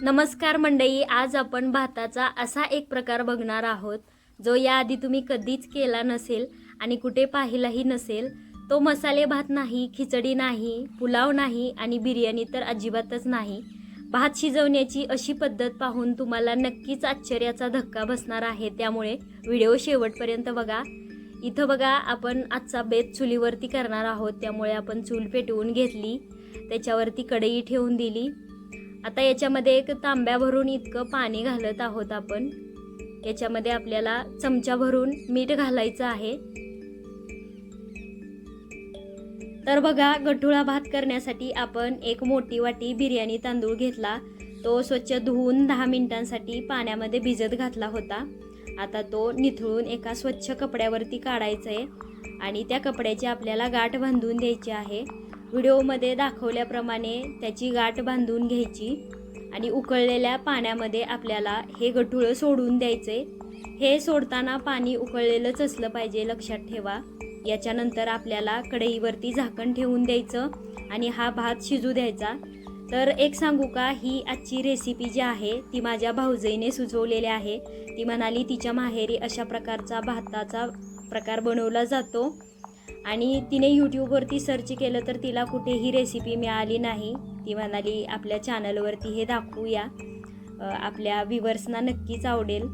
नमस्कार मंडळी आज आपण भाताचा असा एक प्रकार बघणार आहोत जो याआधी तुम्ही कधीच केला नसेल आणि कुठे पाहिलाही नसेल. तो मसाले भात नाही खिचडी नाही पुलाव नाही आणि बिर्याणी तर अजिबातच नाही. भात शिजवण्याची अशी पद्धत पाहून तुम्हाला नक्कीच आश्चर्याचा धक्का बसणार आहे त्यामुळे व्हिडिओ शेवटपर्यंत बघा. इथं बघा आपण आजचा बेत चुलीवरती करणार आहोत त्यामुळे आपण चूल पेटवून घेतली त्याच्यावरती कढई ठेवून दिली. आता याच्यामध्ये एक तांब्या भरून इतकं पाणी घालत आहोत आपण. याच्यामध्ये आपल्याला चमचा भरून मीठ घालायचं आहे. तर बघा गठुळा भात करण्यासाठी आपण एक मोठी वाटी बिर्याणी तांदूळ घेतला. तो स्वच्छ धुवून दहा मिनिटांसाठी पाण्यामध्ये भिजत घातला होता. आता तो निथळून एका स्वच्छ कपड्यावरती काढायचं आहे आणि त्या कपड्याची आपल्याला गाठ बांधून द्यायची आहे. व्हिडिओमध्ये दाखवल्याप्रमाणे त्याची गाठ बांधून घ्यायची आणि उकळलेल्या पाण्यामध्ये आपल्याला हे गठुळं सोडून द्यायचे. हे सोडताना पाणी उकळलेलंच असलं पाहिजे लक्षात ठेवा. याच्यानंतर आपल्याला कढईवरती झाकण ठेवून द्यायचं आणि हा भात शिजू द्यायचा. तर एक सांगू का ही आजची रेसिपी जी आहे ती माझ्या भाऊजईने सुचवलेली आहे. ती म्हणाली तिच्या माहेरी अशा प्रकारचा भाताचा प्रकार बनवला जातो. आणि तिने यूट्यूबवरती सर्च केलं तर तिला कुठेही रेसिपी मिळाली नाही. ती म्हणाली आपल्या चॅनलवरती हे दाखवूया. आपल्या व्ह्युअर्सना नक्कीच आवडेल.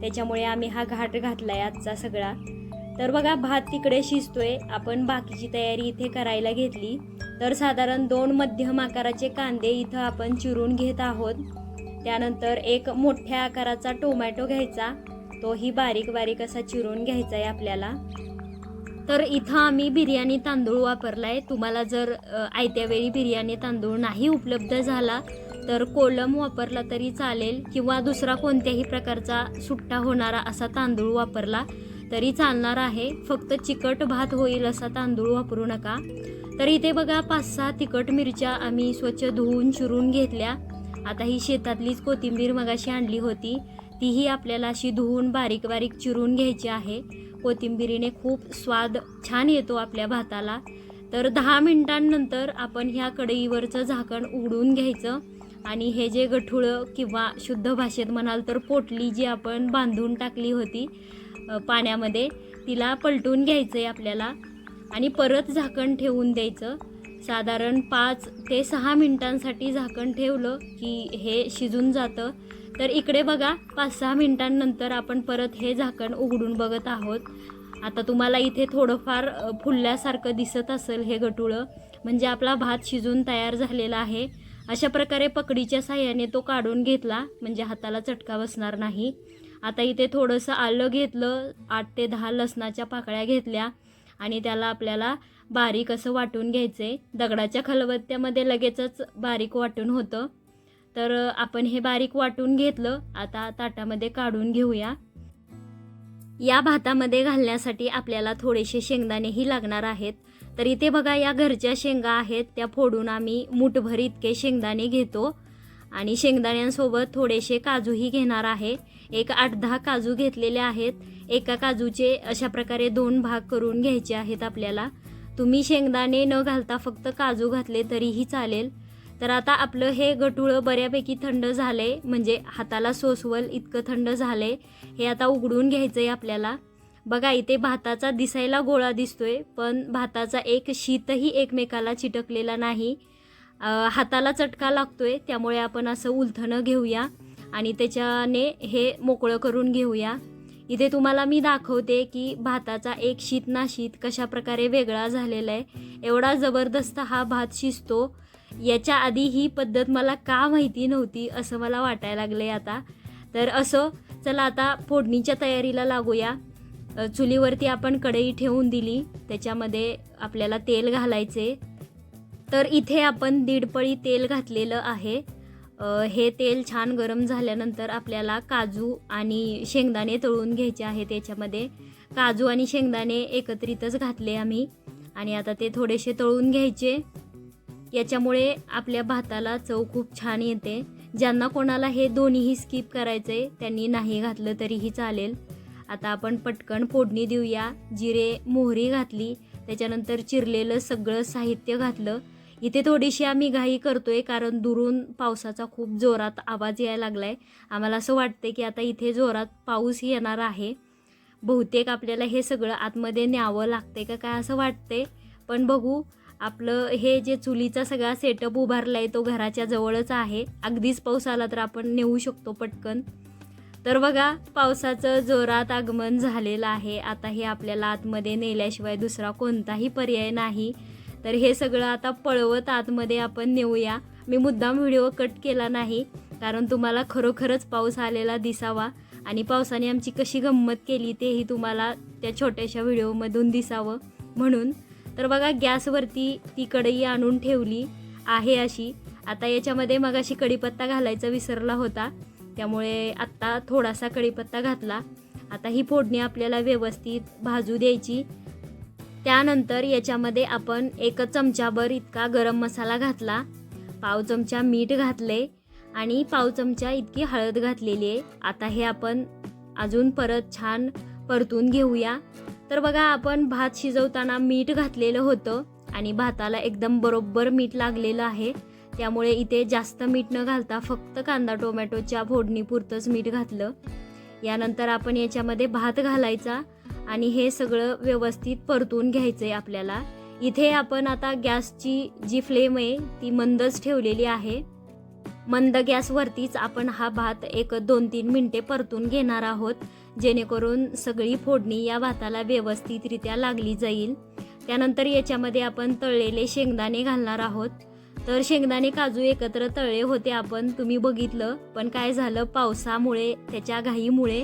त्याच्यामुळे आम्ही हा घाट घातला आहे आजचा सगळा. तर बघा भात तिकडे शिजतोय. आपण बाकीची तयारी इथे करायला घेतली. तर साधारण दोन मध्यम आकाराचे कांदे इथं आपण चिरून घेत आहोत. त्यानंतर एक मोठ्या आकाराचा टोमॅटो घ्यायचा. तोही बारीक बारीक असा चिरून घ्यायचा आहे आपल्याला. तर इथं आम्ही बिर्याणी तांदूळ वापरला आहे तुम्हाला जर आयत्यावेळी आयत्या वेळी बिर्याणी तांदूळ नाही उपलब्ध झाला तर कोलम वापरला तरी चालेल किंवा दुसरा कोणत्याही प्रकारचा सुट्टा होणारा असा तांदूळ वापरला तरी चालणार आहे. फक्त चिकट भात होईल असा तांदूळ वापरू नका. तर इथे बघा पाच सहा तिखट मिरच्या आम्ही स्वच्छ धुवून चिरून घेतल्या. आता ही शेतातलीच कोथिंबीर मगाशी आणली होती. तीही आपल्याला अशी धुवून बारीक बारीक चिरून घ्यायची आहे. कोथिंबिरीने खूप स्वाद छान येतो आपल्या भाताला. तर दहा मिनिटांनंतर आपण ह्या कढईवरचं झाकण उघडून घ्यायचं. आणि हे जे गठुळं किंवा शुद्ध भाषेत म्हणाल तर पोटली जी आपण बांधून टाकली होती पाण्यामध्ये तिला पलटून घ्यायचं आहे आपल्याला. आणि परत झाकण ठेवून द्यायचं. साधारण पाच ते सहा मिनिटांसाठी झाकण ठेवलं की हे शिजून जातं. तर इकडे बघा पाच सहा मिनिटांनंतर आपण परत हे झाकण उघडून बघत आहोत. आता तुम्हाला इथे थोडंफार फुलल्यासारखं दिसत असेल हे गटुळं. म्हणजे आपला भात शिजून तयार झालेला आहे. अशा प्रकारे पकडीच्या साह्याने तो काढून घेतला म्हणजे हाताला चटका बसणार नाही. आता इथे थोडंसं आलं घेतलं आठ ते दहा लसणाच्या पाकळ्या घेतल्या आणि त्याला आपल्याला बारीक असं वाटून घ्यायचं आहे दगडाच्या खलबत्त्यामध्ये लगेचच बारीक वाटून होतं. तर आपण हे बारीक वाटून घेतलं. आता ताटामध्ये काढून घेऊया. या भातामध्ये घालण्यासाठी आपल्याला थोडेसे शेंगदाणेही लागणार आहेत. तर इथे बघा या घरच्या शेंगा आहेत. त्या फोडून आम्ही मुठभर इतके शेंगदाणे घेतो. आणि शेंगदाण्यांसोबत थोडेसे काजूही घेणार आहे. एक आठ दहा काजू घेतलेले आहेत. एका काजूचे अशा प्रकारे दोन भाग करून घ्यायचे आहेत आपल्याला. तुम्ही शेंगदाणे न घालता फक्त काजू घातले तरीही चालेल. तर आता आपलं हे गटुळं बऱ्यापैकी थंड झालंय म्हणजे हाताला सोसवल इतकं थंड झालंय हे आता उघडून घ्यायचं आहे आपल्याला. बघा इथे भाताचा दिसायला गोळा दिसतोय पण भाताचा एक शीतही एकमेकाला चिटकलेला नाही. हाताला चटका लागतोय त्यामुळे आपण असं उलथणं घेऊया आणि त्याच्याने हे मोकळं करून घेऊया. इथे तुम्हाला मी दाखवते की भाताचा एक शीत ना शीत कशा प्रकारे वेगळा झालेला आहे. एवढा जबरदस्त हा भात शिजतो याच्या आधी ही पद्धत मला का माहिती नव्हती असं मला वाटायला लागलं आहे आता. तर असं चला आता फोडणीच्या तयारीला लागूया. चुलीवरती आपण कढई ठेवून दिली. त्याच्यामध्ये आपल्याला तेल घालायचे तर इथे आपण दीडपळी तेल घातलेलं आहे. हे तेल छान गरम झाल्यानंतर आपल्याला काजू आणि शेंगदाणे तळून घ्यायचे आहे त्याच्यामध्ये. काजू आणि शेंगदाणे एकत्रितच घातले आम्ही. आणि आता ते थोडेसे तळून घ्यायचे. याच्यामुळे आपल्या भाताला चव खूप छान येते. ज्यांना कोणाला हे दोन्हीही स्किप करायचं आहे त्यांनी नाही घातलं तरीही चालेल. आता आपण पटकन फोडणी देऊया. जिरे मोहरी घातली. त्याच्यानंतर चिरलेलं सगळं साहित्य घातलं. इथे थोडीशी आम्ही घाई करतोय कारण दुरून पावसाचा खूप जोरात आवाज यायला लागलाय. आम्हाला असं वाटते की आता इथे जोरात पाऊस येणार आहे. बहुतेक आपल्याला हे सगळं आतमध्ये न्यावं लागते का काय असं वाटते पण बघू आपलं हे जे चुलीचा सगळा सेटअप उभारला आहे तो घराच्या जवळच आहे. अगदीच पाऊस आला तर आपण नेऊ शकतो पटकन. तर बघा पावसाचं जोरात आगमन झालेलं आहे. आता हे आपल्याला आतमध्ये नेल्याशिवाय दुसरा कोणताही पर्याय नाही. तर हे सगळं आता पळवत आतमध्ये आपण नेऊया. मी मुद्दाम व्हिडिओ कट केला नाही कारण तुम्हाला खरोखरच पाऊस आलेला दिसावा आणि पावसाने आमची कशी गंमत केली तेही तुम्हाला त्या छोट्याशा व्हिडिओमधून दिसावं म्हणून. तर बघा गॅसवरती ती कढई आणून ठेवली आहे अशी. आता याच्यामध्ये मग अशी कढीपत्ता घालायचा विसरला होता. त्यामुळे आत्ता थोडासा कढीपत्ता घातला. आता ही फोडणी आपल्याला व्यवस्थित भाजू द्यायची. त्यानंतर याच्यामध्ये आपण एक चमचाभर इतका गरम मसाला घातला. पाव चमचा मीठ घातले आणि पाव चमचा इतकी हळद घातलेली आहे. आता हे आपण अजून परत छान परतून घेऊया. तर बघा आपण भात शिजवताना मीठ घातलेलं होतं आणि भाताला एकदम बरोबर मीठ लागलेलं आहे. त्यामुळे इथे जास्त मीठ न घालता फक्त कांदा टोमॅटोच्या फोडणीपुरतंच मीठ घातलं. यानंतर आपण याच्यामध्ये भात घालायचा आणि हे सगळं व्यवस्थित परतून घ्यायचं आहे आपल्याला. इथे आपण आता गॅसची जी फ्लेम आहे ती मंदच ठेवलेली आहे. मंद गॅसवरतीच आपण हा भात एक दोन तीन मिनटे परतून घेणार आहोत. जेणेकरून सगळी फोडणी या भाताला व्यवस्थितरित्या लागली जाईल. त्यानंतर याच्यामध्ये आपण तळलेले शेंगदाणे घालणार आहोत. तर शेंगदाणे काजू एकत्र तळले होते आपण तुम्ही बघितलं पण काय झालं? पावसामुळे त्याच्या घाईमुळे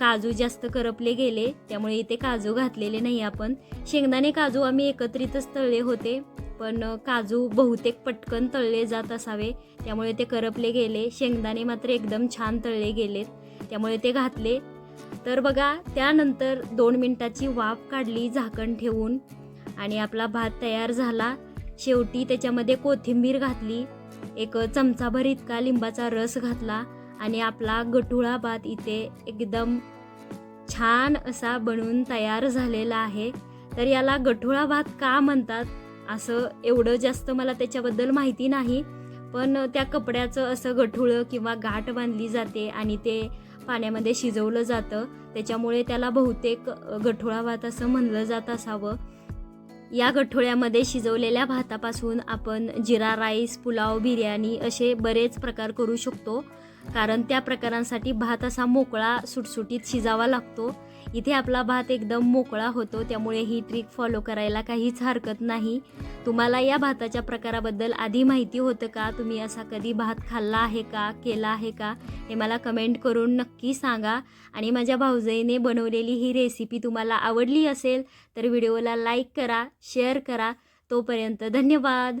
काजू जास्त करपले गेले त्यामुळे इथे काजू घातलेले नाही आपण. शेंगदाणे काजू आम्ही एकत्रितच तळले होते पण काजू बहुतेक पटकन तळले जात असावे त्यामुळे ते करपले गेले. शेंगदाणे मात्र एकदम छान तळले गेलेत त्यामुळे ते घातले. तर बघा त्यानंतर दोन मिनटाची वाफ काढली झाकण ठेवून. आणि आपला भात तयार झाला. शेवटी त्याच्यामध्ये कोथिंबीर घातली. एक चमचाभर इतका लिंबाचा रस घातला. आणि आपला गठुळा भात इथे एकदम छान असा बनवून तयार झालेला आहे. तर याला गठुळा भात का म्हणतात? असं एवढं जास्त मला त्याच्याबद्दल माहिती नाही. पण त्या कपड्याचं असं गठुळं किंवा गाठ बांधली जाते आणि ते पाण्यामध्ये शिजवलं जातं. त्याच्यामुळे त्याला बहुतेक गठोळा भात असं म्हणलं जात असावं. या गठोळ्यामध्ये शिजवलेल्या भातापासून आपण जिरा राईस पुलाव बिर्याणी असे बरेच प्रकार करू शकतो. कारण त्या प्रकारांसाठी भात असा मोकळा सुटसुटीत शिजावा लागतो. इथे आपला भात एकदम मोकळा होतो त्यामुळे ही ट्रिक फॉलो करायला काहीच हरकत नाही. तुम्हाला या भाताच्या प्रकाराबद्दल आधी माहिती होतं का? तुम्ही असा कधी भात खाल्ला आहे का? केला आहे का? हे मला कमेंट करून नक्की सांगा. आणि माझ्या भाऊजाईने बनवलेली ही रेसिपी तुम्हाला आवडली असेल तर व्हिडिओला लाईक करा शेअर करा. तोपर्यंत धन्यवाद!